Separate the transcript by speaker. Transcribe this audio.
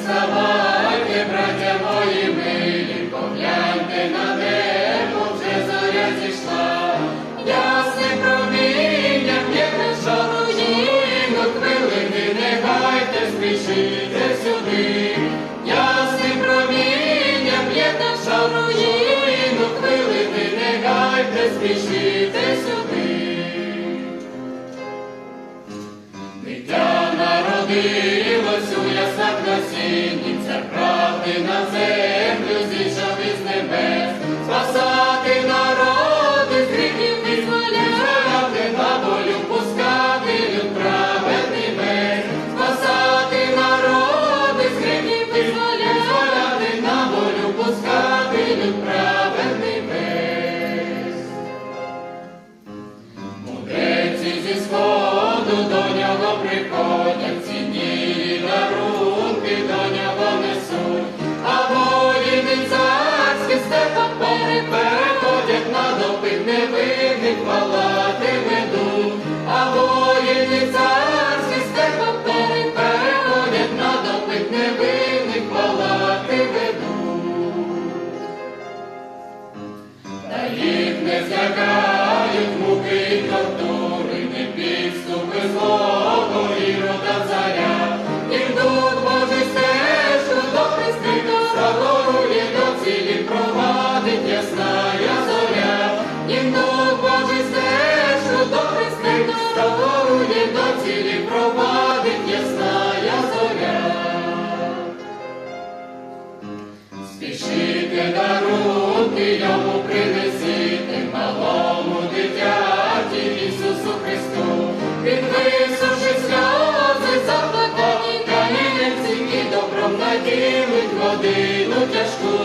Speaker 1: вставайте, браття мої милі, погляньте на небо, вже зоря зійшла, ясним промінням єдне шаружінок хвилини, не гайте, спішите сюди, ясним промінням єдне шаружінок хвилини, не гайте, спішите сюди. Дитя народилось правди на не злякають муки й не підступи злого ірода царя. І Божий стежку до Христина загорує до цілі провадить ясная зоря. І дух Божий стежку до загорує до цілі провадить de muchas.